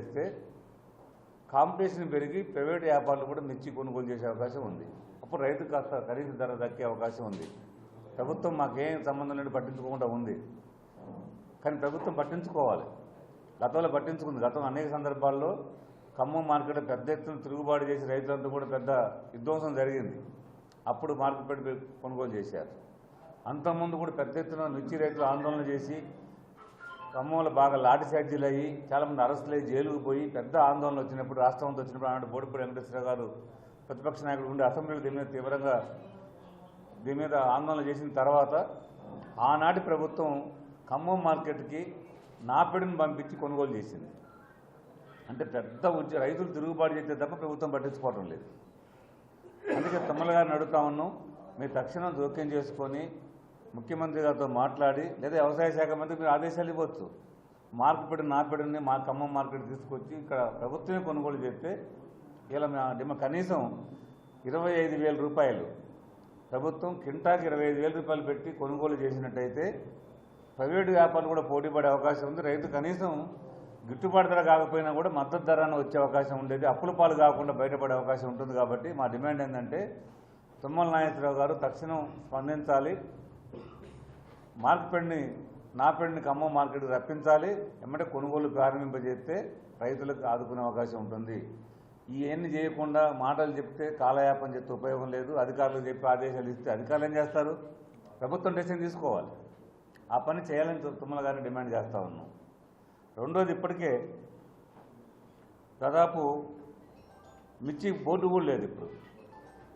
చేస్తే కాంపిటీషన్ పెరిగి ప్రైవేట్ వ్యాపారులు కూడా మిర్చి కొనుగోలు చేసే అవకాశం ఉంది. అప్పుడు రైతు కాస్త ఖరీదు ధర దక్కే అవకాశం ఉంది. ప్రభుత్వం మాకేం సంబంధం లేని పట్టించుకోకుండా ఉంది. కానీ ప్రభుత్వం పట్టించుకోవాలి. గతంలో పట్టించుకుంది. గతం అనేక సందర్భాల్లో ఖమ్మం మార్కెట్ పెద్ద ఎత్తున తిరుగుబాటు చేసి రైతులంతా కూడా పెద్ద విధ్వంసం జరిగింది. అప్పుడు మార్కెట్ పెట్టి కొనుగోలు చేశారు. అంతకుముందు కూడా పెద్ద ఎత్తున మిర్చి రైతులు ఆందోళన చేసి ఖమ్మంలో బాగా లాఠీ చార్జీలు అయ్యి చాలామంది అరెస్టులు అయ్యి జైలుకు పోయి పెద్ద ఆందోళన వచ్చినప్పుడు రాష్ట్రంతో వచ్చినప్పుడు ఆనాడు బోడిపూడి వెంకటేశ్వర గారు ప్రతిపక్ష నాయకుడు ఉండి అసెంబ్లీలో దీని మీద తీవ్రంగా దీని మీద ఆందోళన చేసిన తర్వాత ఆనాటి ప్రభుత్వం ఖమ్మం మార్కెట్కి నాపిడిని పంపించి కొనుగోలు చేసింది. అంటే పెద్ద ఉద్య రైతులు తిరుగుబాటు చేస్తే తప్ప ప్రభుత్వం పట్టించుకోవడం లేదు. అందుకే తమ్మల గారిని అడుగుతా ఉన్నాం మీరు తక్షణం జోక్యం చేసుకొని ముఖ్యమంత్రి గారితో మాట్లాడి లేదా వ్యవసాయ శాఖ మంత్రి మీరు ఆదేశాలు ఇవ్వచ్చు. మార్కెట్ నాపెడుని మా ఖమ్మం మార్కెట్ తీసుకొచ్చి ఇక్కడ ప్రభుత్వమే కొనుగోలు చేస్తే ఇలా కనీసం ఇరవై ఐదు వేల రూపాయలు. ప్రభుత్వం కింటాకి ఇరవై ఐదు వేల రూపాయలు పెట్టి కొనుగోలు చేసినట్టయితే ప్రైవేటు వ్యాపారులు కూడా పోటీ పడే అవకాశం ఉంది. రైతు కనీసం గిట్టుబాటు ధర కాకపోయినా కూడా మద్దతు ధరను వచ్చే అవకాశం ఉండేది. అప్పుల పాలు కాకుండా బయటపడే అవకాశం ఉంటుంది కాబట్టి మా డిమాండ్ ఏంటంటే తుమ్మల నాగేశ్వరరావు గారు తక్షణం స్పందించాలి. మార్కెట్ని నాపెండ్ని ఖమ్మం మార్కెట్కి రప్పించాలి ఎమ్మటే కొనుగోలు ప్రారంభింపజేస్తే రైతులకు ఆదుకునే అవకాశం ఉంటుంది. ఇవన్నీ చేయకుండా మాటలు చెప్తే కాలయాపం చెప్తే ఉపయోగం లేదు అధికారులు చెప్పి ఆదేశాలు ఇస్తే అధికారులు ఏం చేస్తారు? ప్రభుత్వం డెసిషన్ తీసుకోవాలి. ఆ పని చేయాలని తుమ్మల గారిని డిమాండ్ చేస్తూ ఉన్నాం. రెండోది ఇప్పటికే దాదాపు మిర్చి బోర్డు కూడా లేదు ఇప్పుడు.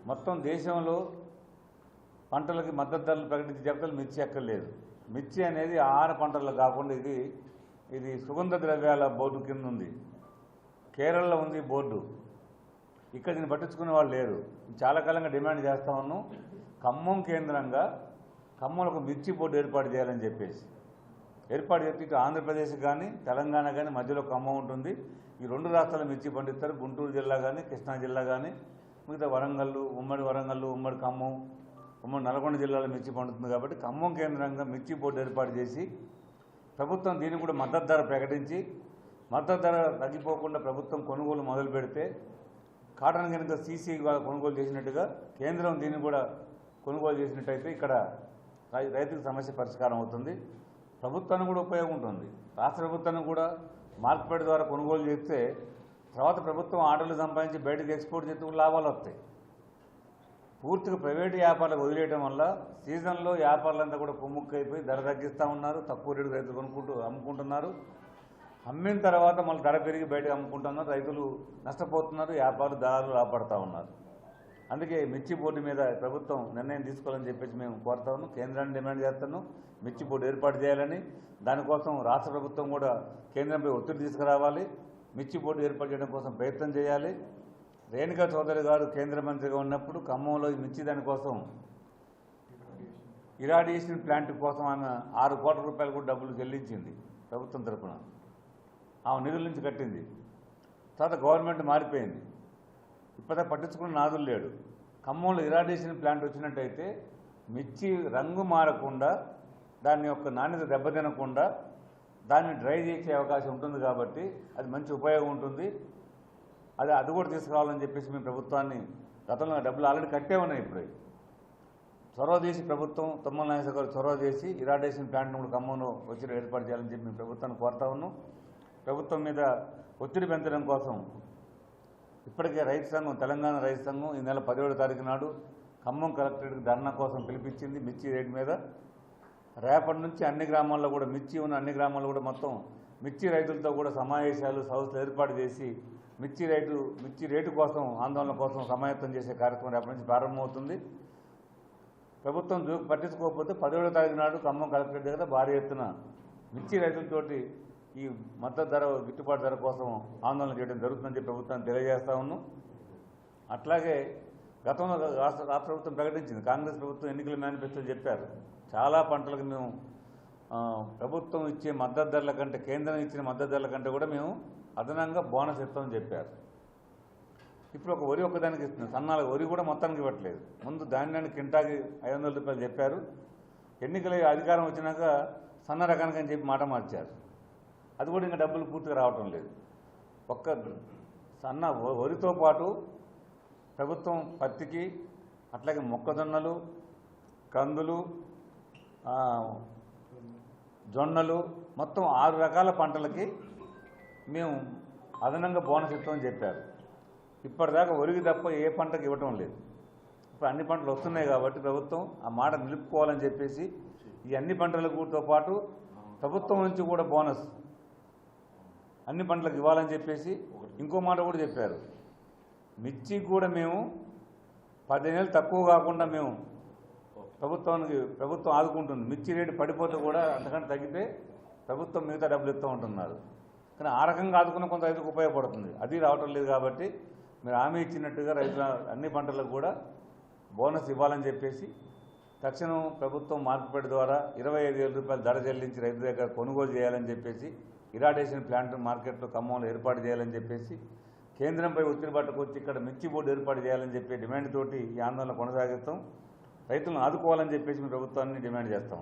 మొత్తం దేశంలో పంటలకి మద్దతు ధరలు ప్రకటించే జాబితాలు మిర్చి ఎక్కర్లేదు. మిర్చి అనేది ఆహార పంటల్లో కాకుండా ఇది ఇది సుగంధ ద్రవ్యాల బోర్డు కింద ఉంది కేరళలో ఉంది బోర్డు. ఇక్కడ దీన్ని పట్టించుకునే వాళ్ళు లేరు. చాలా కాలంగా డిమాండ్ చేస్తా ఉన్నాం. ఖమ్మం కేంద్రంగా ఖమ్మంలో మిర్చి బోర్డు ఏర్పాటు చేయాలని చెప్పేసి. ఏర్పాటు చేస్తే ఇటు ఆంధ్రప్రదేశ్ కానీ తెలంగాణ కానీ మధ్యలో ఖమ్మం ఉంటుంది. ఈ రెండు రాష్ట్రాలు మిర్చి పండిస్తారు. గుంటూరు జిల్లా కానీ కృష్ణా జిల్లా కానీ మిగతా వరంగల్ ఉమ్మడి వరంగల్ ఉమ్మడి ఖమ్మం ఖమ్మం నల్గొండ జిల్లాలో మిర్చి పండుతుంది కాబట్టి ఖమ్మం కేంద్రంగా మిర్చి బోర్డు ఏర్పాటు చేసి ప్రభుత్వం దీన్ని కూడా మద్దతు ధర ప్రకటించి మద్దతు ధర తగ్గిపోకుండా ప్రభుత్వం కొనుగోలు మొదలు పెడితే కాటన్ కనుక సీసీ కొనుగోలు చేసినట్టుగా కేంద్రం దీన్ని కూడా కొనుగోలు చేసినట్టయితే ఇక్కడ రై- రైతుకు సమస్య పరిష్కారం అవుతుంది. ప్రభుత్వానికి కూడా ఉపయోగం ఉంటుంది. రాష్ట్ర ప్రభుత్వానికి కూడా మార్కెట్ ద్వారా కొనుగోలు చేస్తే తర్వాత ప్రభుత్వం ఆర్డర్లు సంపాదించి బయటకు ఎక్స్పోర్ట్ చేస్తే లాభాలు వస్తాయి. పూర్తిగా ప్రైవేటు వ్యాపారాలకు వదిలేయడం వల్ల సీజన్లో వ్యాపారులంతా కూడా కొమ్ముక్కు అయిపోయి ధర తగ్గిస్తూ ఉన్నారు. తక్కువ రేటు రైతులు కొనుక్కుంటూ అమ్ముకుంటున్నారు. అమ్మిన తర్వాత మళ్ళీ ధర పెరిగి బయటకు అమ్ముకుంటున్నారు. రైతులు నష్టపోతున్నారు. వ్యాపారులు దారులు రాబడతా ఉన్నారు. అందుకే మిర్చి బోర్డు మీద ప్రభుత్వం నిర్ణయం తీసుకోవాలని చెప్పేసి మేము కోరుతా ఉన్నాం. కేంద్రాన్ని డిమాండ్ చేస్తాను మిర్చి బోర్డు ఏర్పాటు చేయాలని. దానికోసం రాష్ట్ర ప్రభుత్వం కూడా కేంద్రంపై ఒత్తిడి తీసుకురావాలి. మిర్చి బోర్డు ఏర్పాటు చేయడం కోసం ప్రయత్నం చేయాలి. రేణుకా చౌదరి గారు కేంద్ర మంత్రిగా ఉన్నప్పుడు ఖమ్మంలో ఈ మిర్చి దానికోసం ఇరాడియేషన్ ప్లాంట్ కోసం ఆమె ఆరు కోట్ల రూపాయలు కూడా డబ్బులు చెల్లించింది ప్రభుత్వం తరఫున ఆమె నిధుల నుంచి కట్టింది. తర్వాత గవర్నమెంట్ మారిపోయింది. ఇప్పటికే పట్టించుకున్న నాదులు లేడు. ఖమ్మంలో ఇరాడియేషన్ ప్లాంట్ వచ్చినట్టయితే మిర్చి రంగు మారకుండా దాని యొక్క నాణ్యత దెబ్బతినకుండా దాన్ని డ్రై చేసే అవకాశం ఉంటుంది కాబట్టి అది మంచి ఉపయోగం ఉంటుంది. అది అది కూడా తీసుకురావాలని చెప్పేసి మేము ప్రభుత్వాన్ని గతంలో డబ్బులు ఆల్రెడీ కట్టే ఉన్నాయి ఇప్పుడు. చొరవ చేసి ప్రభుత్వం తుమ్మల నాగేశ్వర గారు చొరవ చేసి ఇరాడేషన్ ప్లాంట్ను కూడా ఖమ్మంలో వచ్చి ఏర్పాటు చేయాలని చెప్పి మేము ప్రభుత్వాన్ని కోరుతా ఉన్నాం. ప్రభుత్వం మీద ఒత్తిడి పెంచడం కోసం ఇప్పటికే రైతు సంఘం తెలంగాణ రైతు సంఘం ఈ నెల పదిహేడో తారీఖు నాడు ఖమ్మం కలెక్టరేట్కి ధర్నా కోసం పిలిపించింది మిర్చి రేటు మీద. రేపటి నుంచి అన్ని గ్రామాల్లో కూడా మిర్చి ఉన్న అన్ని గ్రామాల్లో కూడా మొత్తం మిర్చి రైతులతో కూడా సమావేశాలు సౌస్లు ఏర్పాటు చేసి మిర్చి రేటు మిర్చి రేటు కోసం ఆందోళన కోసం సమాయత్తం చేసే కార్యక్రమం రేపటి నుంచి ప్రారంభమవుతుంది. ప్రభుత్వం పట్టించుకోకపోతే పదిహేడో తారీఖు నాడు ఖమ్మం కలెక్టరేట్ దగ్గర భారీ ఎత్తున మిర్చి రైతులతోటి ఈ మద్దతు ధర గిట్టుబాటు ధర కోసం ఆందోళన చేయడం జరుగుతుందని చెప్పి ప్రభుత్వాన్ని తెలియజేస్తా ఉన్నాం. అట్లాగే గతంలో రాష్ట్ర రాష్ట్ర ప్రభుత్వం ప్రకటించింది. కాంగ్రెస్ ప్రభుత్వం ఎన్నికల మేనిఫెస్టో చెప్పారు. చాలా పంటలకు మేము ప్రభుత్వం ఇచ్చే మద్దతు ధరల కంటే కేంద్రం ఇచ్చిన మద్దతు ధరల కంటే కూడా మేము అదనంగా బోనస్ ఇస్తామని చెప్పారు. ఇప్పుడు ఒక వరి ఒకదానికి ఇస్తుంది సన్నాల వరి కూడా మొత్తానికి ఇవ్వట్లేదు. ముందు ధాన్యాన్ని కింటాకి ఐదు వందల రూపాయలు చెప్పారు. ఎన్నికల అధికారం వచ్చినాక సన్న రకానికి అని చెప్పి మాట మార్చారు. అది కూడా ఇంకా డబ్బులు పూర్తిగా రావటం లేదు. ఒక్క సన్న వ- వరితో పాటు ప్రభుత్వం పత్తికి అట్లాగే మొక్కజొన్నలు కందులు జొన్నలు మొత్తం ఆరు రకాల పంటలకి మేము అదనంగా బోనస్ ఇస్తామని చెప్పారు. ఇప్పటిదాకా ఒరిగి తప్ప ఏ పంటకు ఇవ్వటం లేదు. ఇప్పుడు అన్ని పంటలు వస్తున్నాయి కాబట్టి ప్రభుత్వం ఆ మాట నిలుపుకోవాలని చెప్పేసి ఈ అన్ని పంటలతో పాటు ప్రభుత్వం నుంచి కూడా బోనస్ అన్ని పంటలకు ఇవ్వాలని చెప్పేసి ఇంకో మాట కూడా చెప్పారు. మిర్చి కూడా మేము పదిహేను తక్కువ కాకుండా మేము ప్రభుత్వానికి ప్రభుత్వం ఆదుకుంటుంది. మిర్చి రేటు పడిపోతే కూడా అంతకంటే తగ్గితే ప్రభుత్వం మిగతా డబ్బులు ఇస్తూ ఉంటున్నారు. కానీ ఆ రకంగా ఆదుకున్న కొంత రైతుకు ఉపయోగపడుతుంది. అది రావటం లేదు కాబట్టి మీరు హామీ ఇచ్చినట్టుగా రైతుల అన్ని పంటలకు కూడా బోనస్ ఇవ్వాలని చెప్పేసి తక్షణం ప్రభుత్వం మార్కెట్ ద్వారా ఇరవై ఐదు వేల రూపాయలు ధర చెల్లించి రైతు దగ్గర కొనుగోలు చేయాలని చెప్పేసి ఇరాడేషన్ ప్లాంట్ మార్కెట్లో ఖమ్మంలో ఏర్పాటు చేయాలని చెప్పేసి కేంద్రంపై ఒత్తిడి పట్టుకొచ్చి ఇక్కడ మిర్చి బోర్డు ఏర్పాటు చేయాలని చెప్పి డిమాండ్ తోటి ఈ ఆందోళన కొనసాగిస్తాం. రైతులను ఆదుకోవాలని చెప్పేసి మీ ప్రభుత్వాన్ని డిమాండ్ చేస్తాం